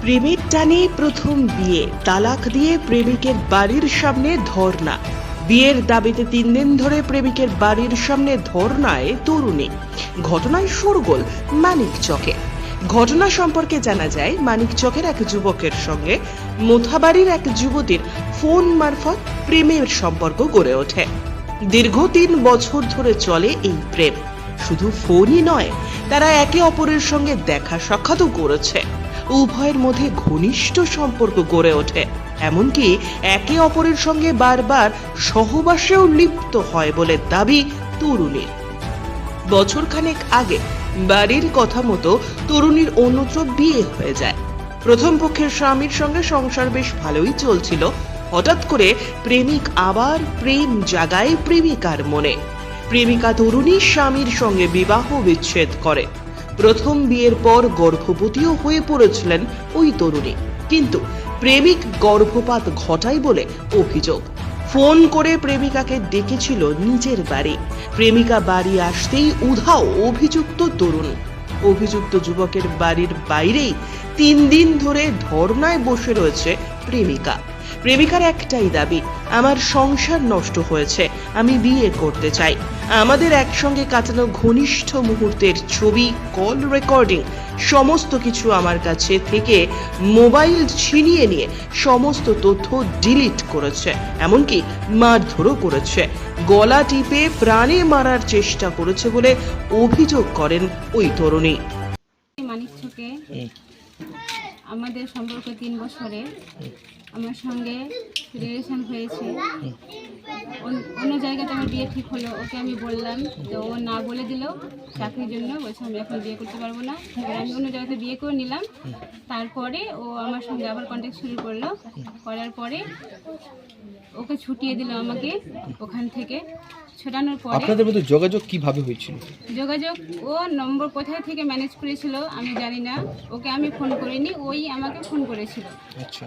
প্রেমের টানে প্রথম বিয়ে, তালাক দিয়ে প্রেমিকের বাড়ির সামনে ধর্ণা। বিয়ের দাবিতে তিন দিন ধরে প্রেমিকের বাড়ির সামনে ধর্ণায় তরুণী। ঘটনায় শোরগোল, মানিক চকে। ঘটনা সম্পর্কে জানা যায়, মানিক চকের এক যুবকের সঙ্গে মোথাবাড়ির এক যুবতীর ফোন মারফত প্রেমের সম্পর্ক গড়ে ওঠে। দীর্ঘ তিন বছর ধরে চলে এই প্রেম। শুধু ফোনই নয়, তারা একে অপরের সঙ্গে দেখা সাক্ষাৎও করেছে। উভয়ের মধ্যে ঘনিষ্ঠ সম্পর্ক গড়ে ওঠে। এমনকি একে অপরের সঙ্গে বারবার সহবাসেও লিপ্ত হয় বলে দাবি তরুণীর। বছরখানেক আগে বাড়ির কথা মতো তরুণীর অন্যত্র বিয়ে হয়ে যায়। প্রথম পক্ষের স্বামীর সঙ্গে সংসার বেশ ভালোই চলছিল। হঠাৎ করে প্রেমিক আবার প্রেম জাগায় প্রেমিকার মনে। প্রেমিকা তরুণী স্বামীর সঙ্গে বিবাহ বিচ্ছেদ করে। প্রথম বিয়ের পর গর্ভবতীও হয়ে পড়েছিলেন ওই তরুণী। কিন্তু প্রেমিক গর্ভপাত ঘটায় বলে অভিযোগ। ফোন করে প্রেমিকাকে ডেকেছিল নিজের বাড়ি। প্রেমিকা বাড়ি আসতেই উধাও অভিযুক্ত তরুণ। অভিযুক্ত যুবকের বাড়ির বাইরেই তিন দিন ধরে ধর্নায় বসে রয়েছে প্রেমিকা। প্রেমিকার একটাই দাবি আমার সংসার নষ্ট হয়েছে আমি বিয়ে করতে চাই। আমাদের একসঙ্গে কাটানো ঘনিষ্ঠ মুহূর্তের ছবি কল রেকর্ডিং সমস্ত কিছু আমার কাছে থেকে মোবাইল ছিনিয়ে নিয়ে সমস্ত তথ্য ডিলিট করেছে এমনকি মারধরও করেছে। গলা টিপে প্রাণে মারার চেষ্টা করেছে বলে অভিযোগ করেন ওই তরুণী। মানিক ছকে আমাদের সম্পর্ক তিন বছরে আমার সঙ্গে রিলেশন হয়েছে। অন- অন্য বিয়ে ঠিক হলো ওকে আমি বললাম তো ও না বলে দিল চাকরির জন্য বলছে আমি এখন বিয়ে করতে পারব না। এবার আমি অন্য জায়গাতে বিয়ে করে নিলাম। তারপরে ও আমার সঙ্গে আবার কন্ট্যাক্ট শুরু করল। করার পরে ওকে ছুটিয়ে দিল আমাকে ওখান থেকে। ছোটানোর পরে আপনাদের মধ্যে যোগাযোগ কীভাবে হয়েছিল? যোগাযোগ ও নম্বর কোথায় থেকে ম্যানেজ করেছিল আমি জানি না। ওকে আমি ফোন করিনি ওই আমাকে ফোন করেছিল। আচ্ছা।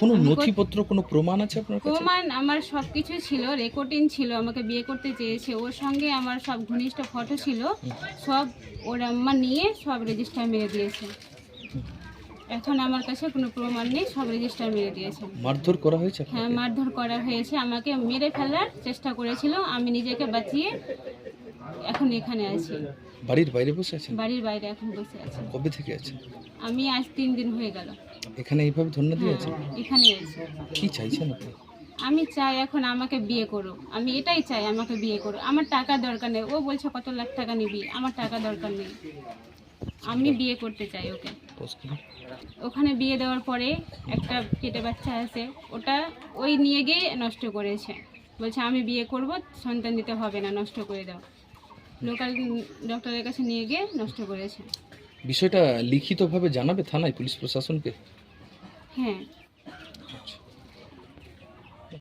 কোনো নথিপত্র কোনো প্রমাণ আছে আপনার কাছে? প্রমাণ আমার সব কিছু ছিল রেকর্ডিং ছিল আমাকে বিয়ে করতে চেয়েছে। ওর সঙ্গে আমার সব ঘনিষ্ঠ ফটো ছিল সব ওর আম্মা নিয়ে সব রেজিস্টার মেরে দিয়েছে। এখন আমার কাছে কোনো প্রমাণ নেই সব রেজিস্টার মেরে দিয়েছে। মারধর করা হয়েছে হ্যাঁ? মারধর করা হয়েছে। আমাকে মেরে ফেলার চেষ্টা করেছিল। আমি নিজেকে বাঁচিয়ে এখন এখানে আছি। বাড়ির বাইরে বসে আছেন? বাড়ির বাইরে এখন বসে আছি। কবে থেকে আছেন? আমি আজ তিন দিন হয়ে গেল। এখানে এইভাবে ধন্যবাদ হ্যাঁ দিয়েছেন? এখানে আছি। কি চাইছেন আপনি? আমি চাই এখন আমাকে বিয়ে করো আমি এটাই চাই আমাকে বিয়ে করো আমার টাকা দরকার নেই। ও বলছে কত লাখ টাকা নিবি? আমার টাকা দরকার নেই। আমি বিয়ে করতে চাই ওকে। ওখানে বিয়ে দেওয়ার পরে একটা কেটে বাচ্চা আছে। ওটা ওই নিয়ে গিয়ে নষ্ট করেছে। বলছে আমি বিয়ে করব সন্তান দিতে হবে না নষ্ট করে দাও। লোকাল ডক্টরের কাছে নিয়ে গিয়ে নষ্ট করেছে। বিষয়টা লিখিতভাবে জানাবে থানায় পুলিশ প্রশাসনকে? হ্যাঁ